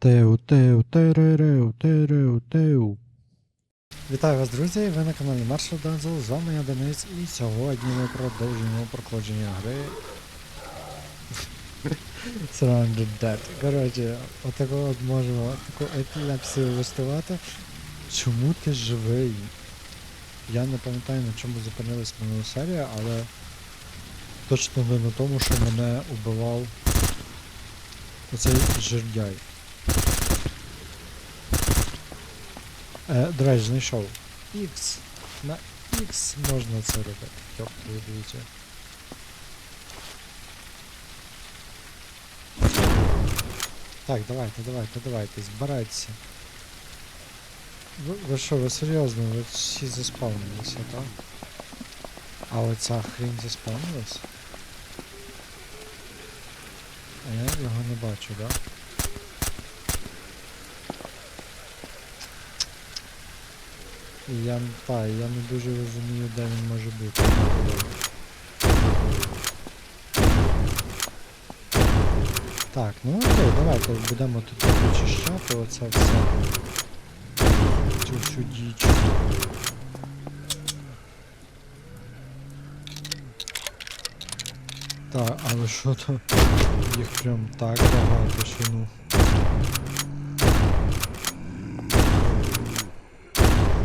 Теу, теу, теререу, тереу, теу. Вітаю вас, друзі! Ви на каналі Marshall Dazzle, з вами я Денис, і сьогодні ми продовжуємо проходження гри Surrounded Dead. Коротше, отако от можемо таку епілепсію влаштувати. Чому ти живий? Я не пам'ятаю на чому зупинилась минула серія, але точно не на тому, що мене убивав оцей жердяй. Е, до речі, знайшов. X. На X можна це робити. Твою дивіться. Так, давайте, давайте, давайте, збирайтеся. Ви, ви що, ви серйозно, ви всі заспавнилися, так? А оця хрінь заспавнилась? А я його не бачу, так? Да? Я, та, я не дуже розумію, де він може бути. Так, ну окей, давайте будемо тут вичищати оце все. Цю всю діч. Так, але що то їх прям так багато, що ну.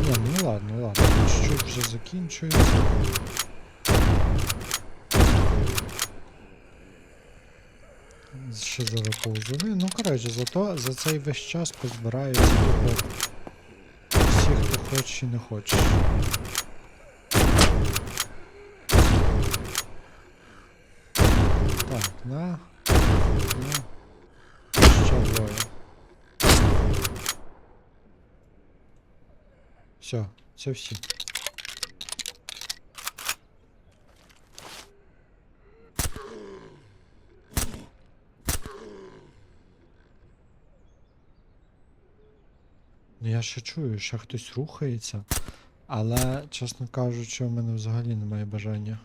Ні, ну ладно, ладно. Чуть вже закінчується. Ще зараз повзуни. Ну, коротше, зато за цей весь час позбираються тупо всі, хто хоче і не хоче. Так, на. На. Ще двоє. Все, це всі. Ну я ще чую, що хтось рухається, але, чесно кажучи, у мене взагалі немає бажання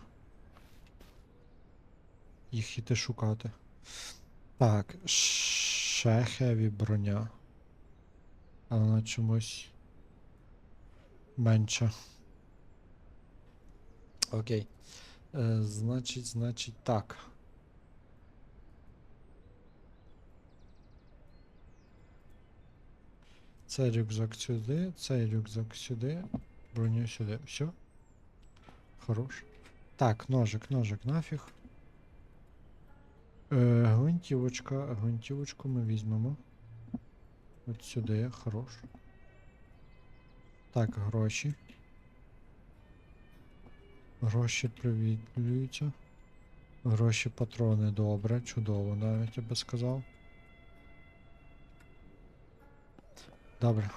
їх іти шукати. Так, ще хеві броня. Але вона чомусь менше. Окей. Е, значить, значить так. Цей рюкзак сюди, цей рюкзак сюди, броню сюди. Все. Хорош. Так, ножик, ножик нафіг. Е, гвинтівочка, гвинтівочку ми візьмемо. От сюди, хорош. Так, гроші. Гроші привітлюються. Гроші патрони добре, чудово навіть я би сказав. Добре.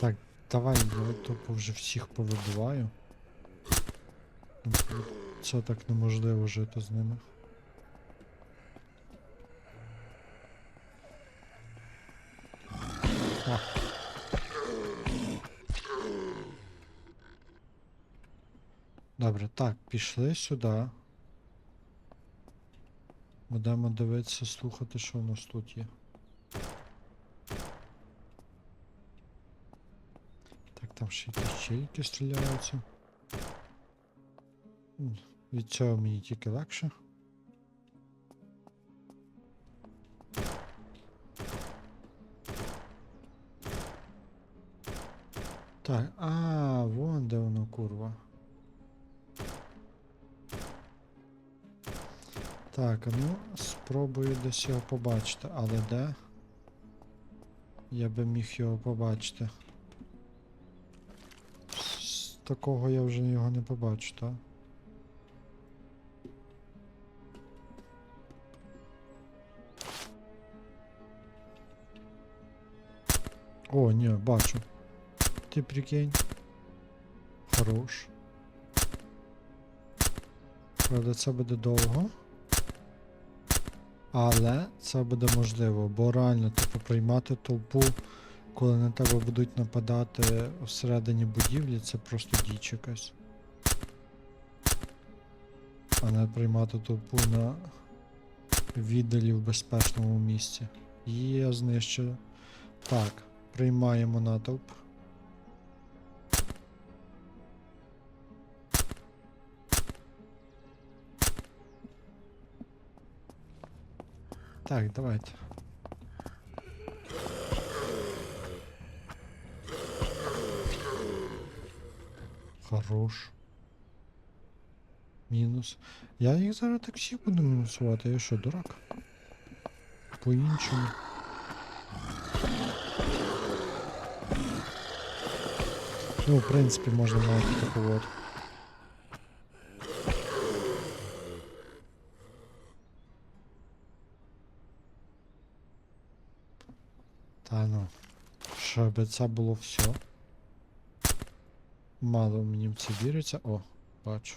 Так, давай, я тупо вже всіх повибиваю. Це так неможливо жити з ними. А. Добре, так, пішли сюди. Будемо дивитися, слухати, що у нас тут є. Так, там ще якісь чайки стріляються. Від цього мені тільки легше. Так, а, вон де воно, курва. Так, ну спробую десь його побачити, але де? Я би міг його побачити. З такого я вже його не побачу, так? О, ні, бачу. Ти прикинь. Хорош. Правда, це буде довго. Але це буде можливо, бо реально типу приймати толпу коли на тебе будуть нападати всередині будівлі, це просто діч якась. А не приймати толпу на віддалі в безпечному місці. Є знищено. Так, приймаємо натовп. Так, давайте. Хорош. Мінус. Я їх зараз так всіх буду мінусувати. Я що, дурак? По-іншому. Ну, в принципі, можна навіть таку от. Щоб це було все. Мало мені в це віриться. О, бачу.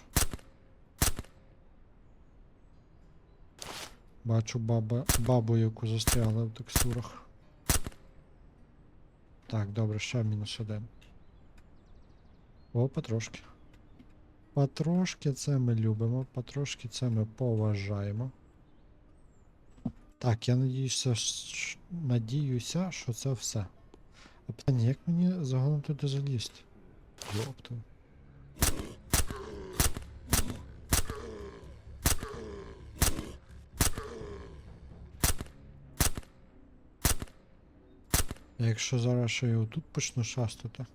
Бачу баба, бабу, яку застряли в текстурах. Так, добре, ще мінус один. О, потрошки. Потрошки це ми любимо, потрошки це ми поважаємо. Так, я надіюся, надіюся, що це все. А питання, як мені загалом туди залізти? Йопту. Я якщо зараз ще й отут почну шастати,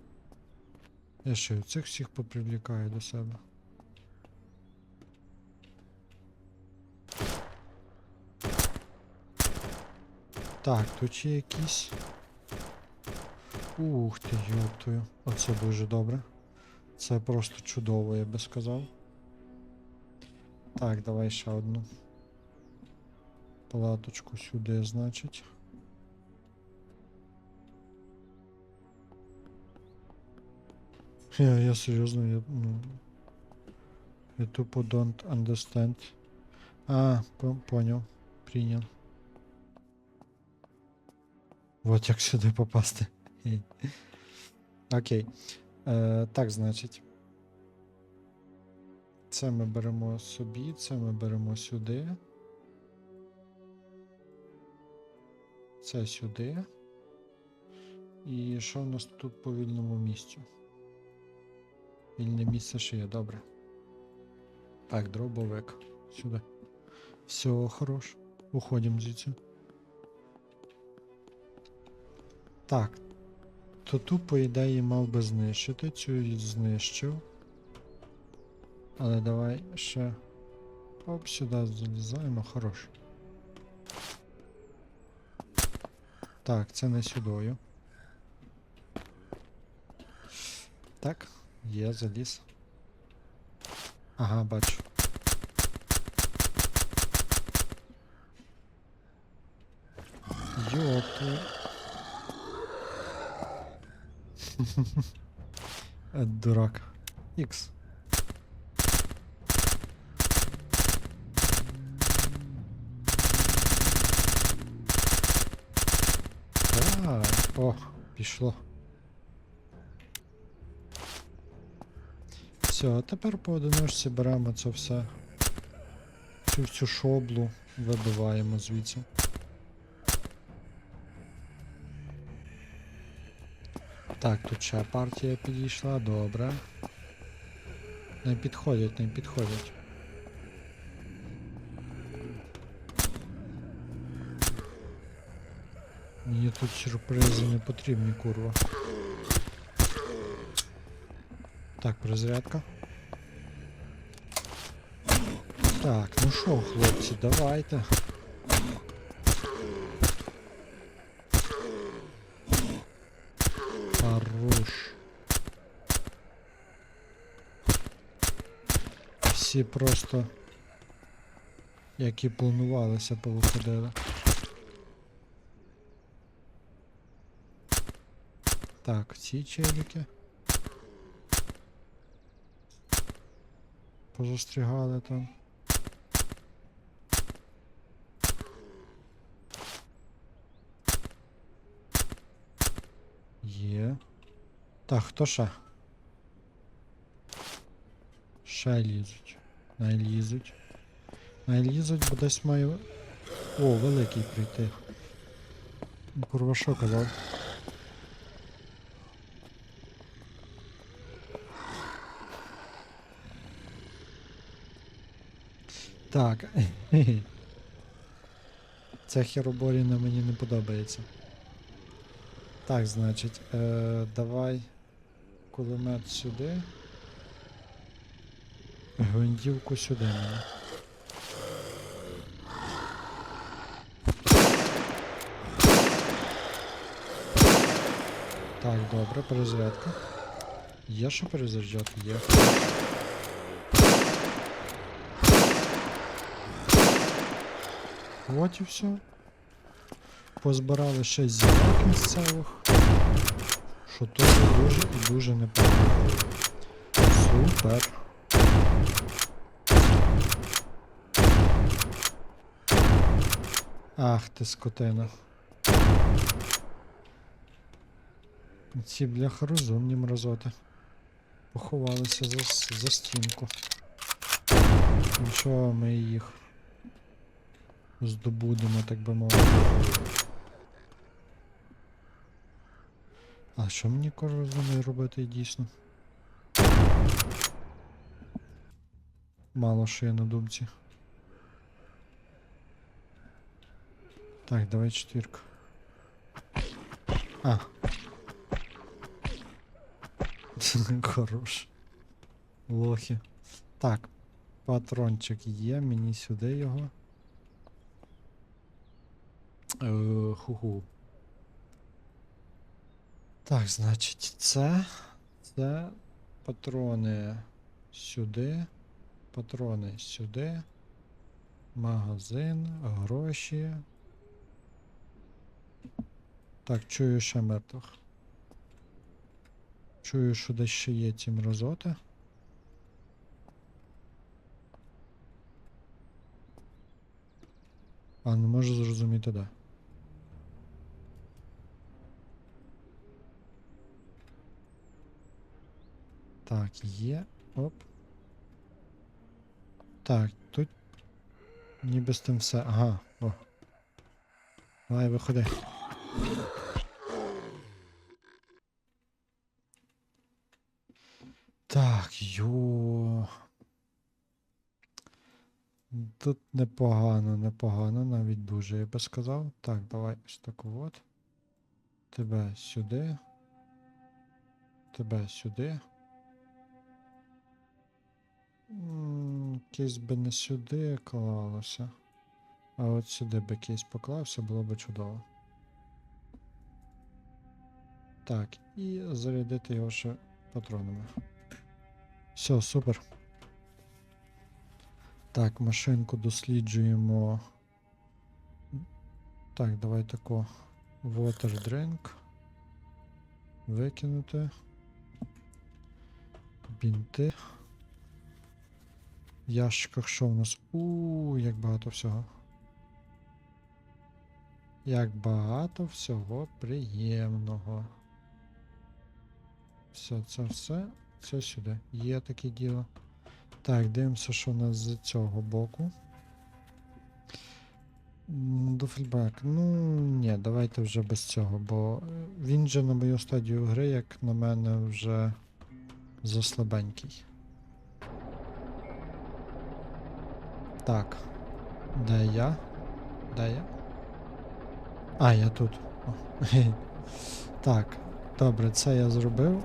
я ще й цих всіх попривлікаю до себе. Так, тут є якісь. Ух ти, йоптою. Оце дуже добре. Це просто чудово, я би сказав. Так, давай ще одну. Палаточку сюди, значить. Я, я серйозно, я, ну, я тупо don't understand. А, по- понял. Прийняв. Вот як сюди попасти. Окей. Е, так, значить. Це ми беремо собі, це ми беремо сюди. Це сюди. І що в нас тут по вільному місцю? Вільне місце ще є, добре. Так, дробовик. Сюди. Все, хорош. Уходимо звідси. Так. То ту, по ідеї, мав би знищити. Цю знищив. Але давай ще. Оп, сюди залізаємо, хорош. Так, це не сюдою. Так, є, заліз. Ага, бачу. Йопту. Е, Дурак. Ікс. А, о, пішло. Все, а тепер по одиночці беремо це все. Цю всю шоблу вибиваємо звідси. Так, тут ще партія підійшла, добре. Не підходять, не підходять. Мені тут сюрпризи не потрібні, курва. Так, розрядка. Так, ну що, хлопці, давайте. Хорош. Всі просто, як і планувалося, повиходили. Так, ці челіки. Позастрігали там. Є. Так, хто ще? Ще лізуть. Най лізуть. Най лізуть, бо десь має. О, великий прийти. Курва, що казав? Так. Ця хероборіна мені не подобається. Так, значить, е, давай кулемет сюди. Гвинтівку сюди. Так, добре, перезарядка. Є що перезаряджати? Є. От і все. Позбирали ще зірок місцевих. Що теж дуже і дуже непогано. Супер. Ах ти скотина. Ці бляха розумні мразоти. Поховалися за, за стінку. Нічого, ми їх здобудемо, так би мовити. А що мені кожен робити дійсно? Мало що є на думці. Так, давай четвірка. А. Хорош. Лохи. Так. Патрончик є, мені сюди його. Е, Ху-ху. Так, значить, це. Це патрони сюди. Патрони сюди. Магазин, гроші. Так, чую ще мертвих. Чую, що десь ще є ці мразоти. А, не можу зрозуміти, де. Так, є. Оп. Так, тут ніби з тим все. Ага, о. Давай, виходи. Так, йо. Тут непогано, непогано, навіть дуже, я би сказав. Так, давай ось так от. Тебе сюди. Тебе сюди. Кейс би не сюди клалося. А от сюди би кейс поклався, було би чудово. Так, і зарядити його ще патронами. Все, супер. Так, машинку досліджуємо. Так, давай тако. Water drink. Викинути. Бінти. В ящиках що в нас? У, як багато всього. Як багато всього приємного. Все, це все. Це сюди. Є таке діло. Так, дивимося, що у нас з цього боку. Дуфельбек. Ну, ні, давайте вже без цього, бо е, він же на мою стадію гри, як на мене, вже заслабенький. Так. Де я? Де я? А, я тут. О, Так, добре, це я зробив.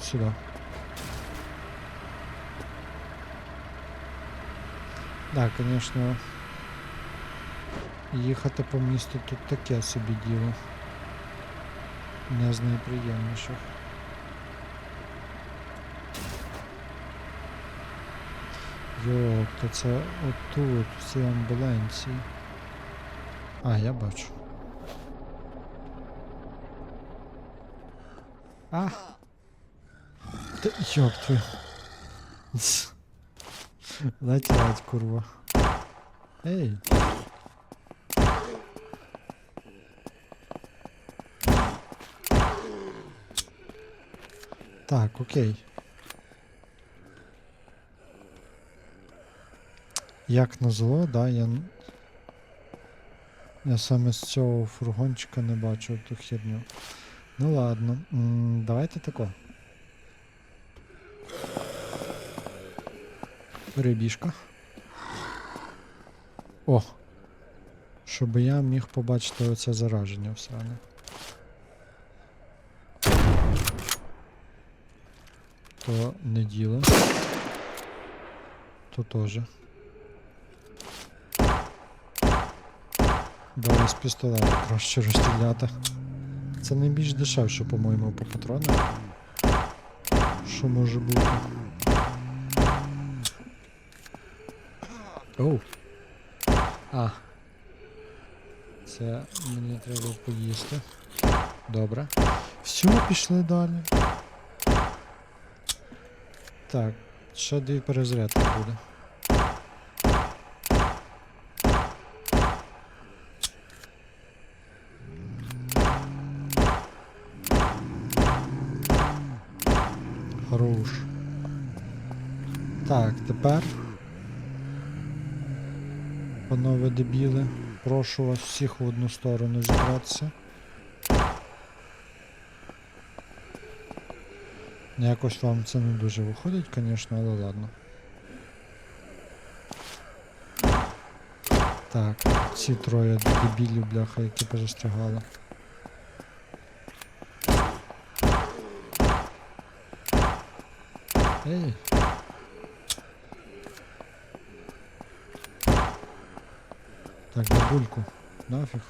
Сюди. Так, звісно. Їхати по місту тут таке собі діло. Не з найприємніших. Йоп, то це отут, всі амбуленції. А, я бачу. А! Та йоп твою. Летять, курва. Ей! Так, окей. Як назло, да, я. Я саме з цього фургончика не бачу ту херню. Ну ладно. М, давайте тако. Перебіжка. О! Щоб я міг побачити оце зараження все. То не діло. То теж. Давай з пістолета краще розстріляти. Це найбільш дешевше, по-моєму, по патронах. Що може бути? Оу. А. Це мені треба поїсти. Добре. Все, пішли далі. Так, ще дві перезарядки буде. Дебіли, прошу вас всіх в одну сторону зібратися. Якось вам це не дуже виходить, звісно, але ладно. Так, ці троє дебілів, бляха, які позастрягали. Ей! Так, бабульку, нафіг.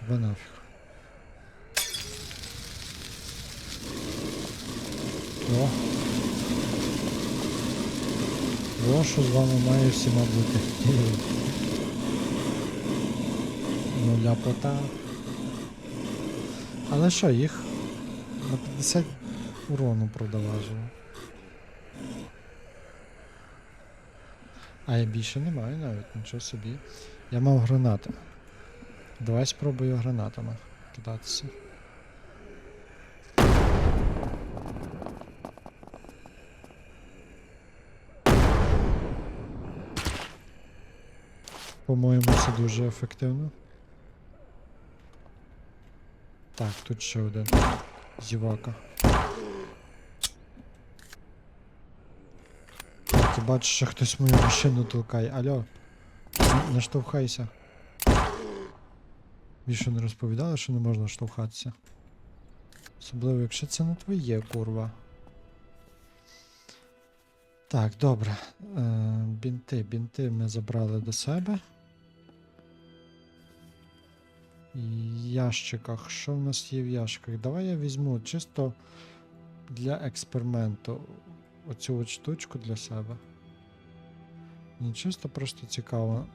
Тебе нафіг. О. О, що з вами має всіма бути. Ну, ляпота. Але що, їх на 50 урону продаважили. А я більше не маю навіть, нічого собі. Я мав гранати. Давай спробую гранатами кидатися. По-моєму, це дуже ефективно. Так, тут ще один. Зівака. Бачиш, що хтось мою машину толкає. Алло. Не. Більше не розповідали, що не можна штовхатися. Особливо, якщо це не твоє, курва. Так, добре. Е, бінти, бінти ми забрали до себе. Ящиках. Що в нас є в ящиках? Давай я візьму чисто для експерименту оцю от штучку для себе. Мені чисто просто цікаво,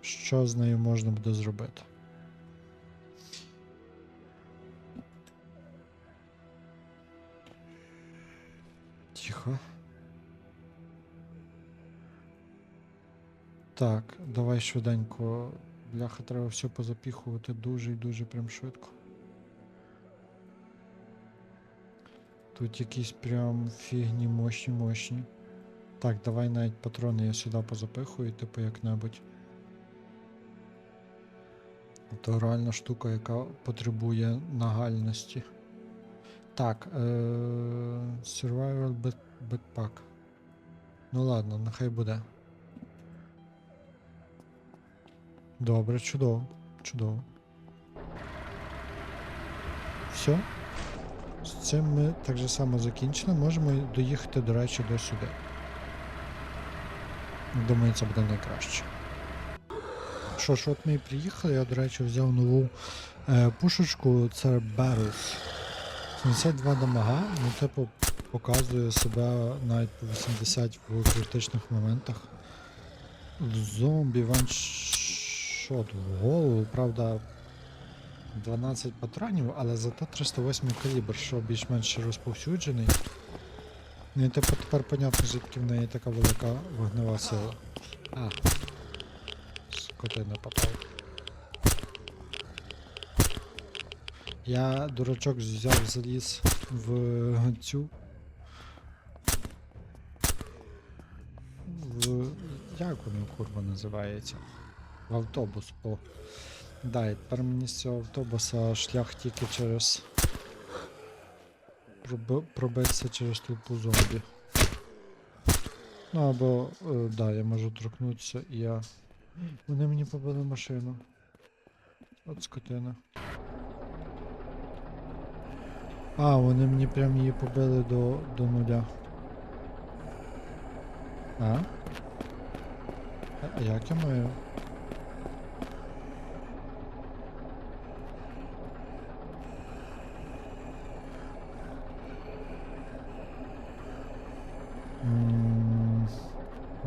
що з нею можна буде зробити. Тихо. Так, давай швиденько. Бляха, треба все позапіхувати дуже і дуже прям швидко. Тут якісь прям фігні мощні мощні. Так, давай навіть патрони я сюди позапихую, типу як-небудь. То реальна штука, яка потребує нагальності. Так, е- Survival back- Backpack. Ну ладно, нехай буде. Добре, чудово, чудово. Все. З цим ми так же само закінчили. Можемо доїхати, до речі, до сюди. Думаю, це буде найкраще. Що ж, от ми і приїхали. Я, до речі, взяв нову е, пушечку, це Barrels. 72 дамага, ну, типу, показує себе навіть по 80 в критичних моментах. Зомбі ваншот в голову, правда, 12 патронів, але зато 308 калібр, що більш-менш розповсюджений. Ну і типу тепер понятно, звідки в неї така велика вогнева сила. А. Скотина попав. Я, дурачок, взяв заліз в цю. В. Як воно курва називається? В автобус. О. Да, і тепер мені з цього автобуса шлях тільки через. Проби- Пробитися через толпу зомбі. Ну або, е, да, я можу торкнутися і я. Вони мені побили машину. От скотина. А, вони мені прям її побили до, до нуля. А- А як я маю?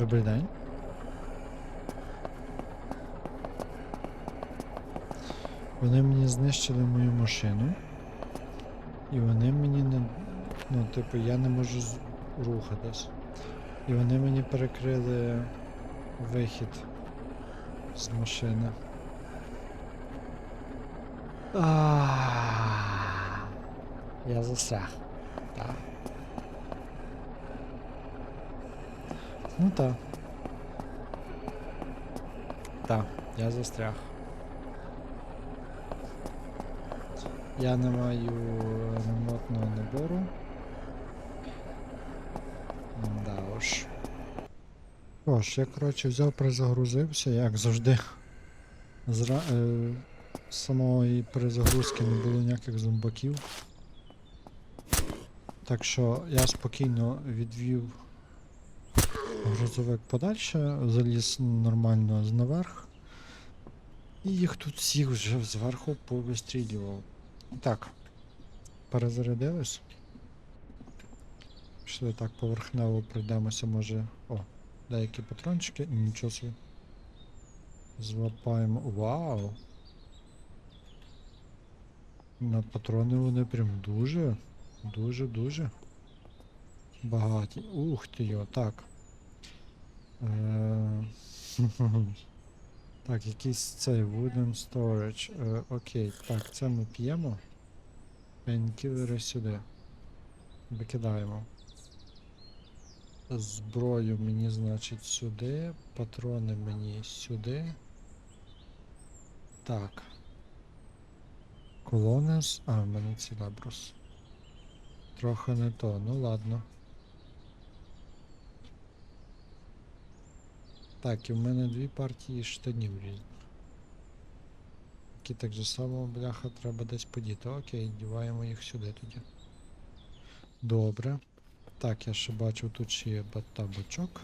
Добрий день. Вони мені знищили мою машину. І вони мені не. Ну, типу, я не можу рухатись. І вони мені перекрили вихід з машини. А, Я застряг. Так. Ну так. Так, я застряг. Я не маю ремонтного набору. Да уж. Що ж, я коротше взяв, перезагрузився, як завжди. Зра... Е... Самої перезагрузки не було ніяких зомбаків. Так що я спокійно відвів грузовик подальше, заліз нормально наверх. І їх тут всіх вже зверху повистрілював. Так, перезарядились. Пішли так поверхнево пройдемося, може. О, деякі патрончики, і нічого собі. Злапаємо. Вау! На патрони вони прям дуже, дуже, дуже багаті. Ух ти йо, так. Е, Так, якийсь цей wooden storage. Е, окей, так, це ми п'ємо. Пейнкілери сюди. Викидаємо. Зброю мені, значить, сюди. Патрони мені сюди. Так. Колонес. А, в мене цілебрус. Трохи не то, ну ладно. Так, і в мене дві партії штанів різних. Які так же само, бляха, треба десь подіти. Окей, діваємо їх сюди тоді. Добре. Так, я ще бачу, тут ще є ба- табачок.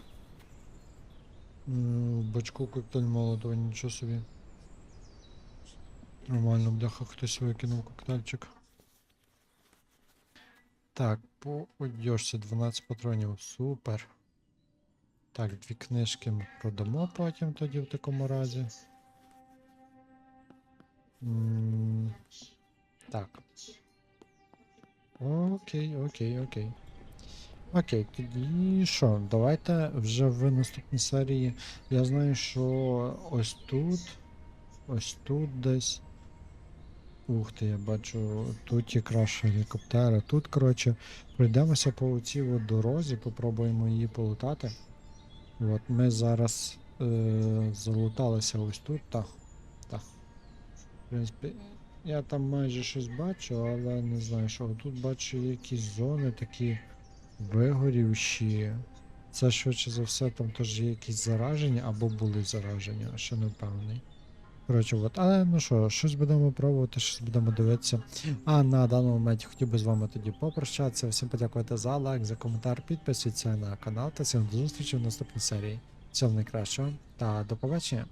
М, В бачку коктейль молотого, нічого собі. Нормально, бляха, хтось викинув коктейльчик. Так, по одежці 12 патронів. Супер. Так, дві книжки ми продамо потім тоді в такому разі. Так. Окей, окей, окей. Окей, тоді що? Давайте вже в наступній серії. Я знаю, що ось тут. Ось тут десь. Ух ти, я бачу, тут є краще гелікоптери. Тут, коротше, пройдемося по цій от дорозі, попробуємо її полутати. От ми зараз е, залуталися ось тут, так. Так. В принципі, я там майже щось бачу, але не знаю, що тут бачу якісь зони такі вигорівші. Це швидше за все, там теж є якісь зараження або були зараження, ще не впевнений. Коротше, от, але ну що, щось будемо пробувати, щось будемо дивитися. А на даному моменті хотів би з вами тоді попрощатися. Всім подякувати за лайк, за коментар, підписуйтесь на канал та всім до зустрічі в наступній серії. Всього найкращого та до побачення.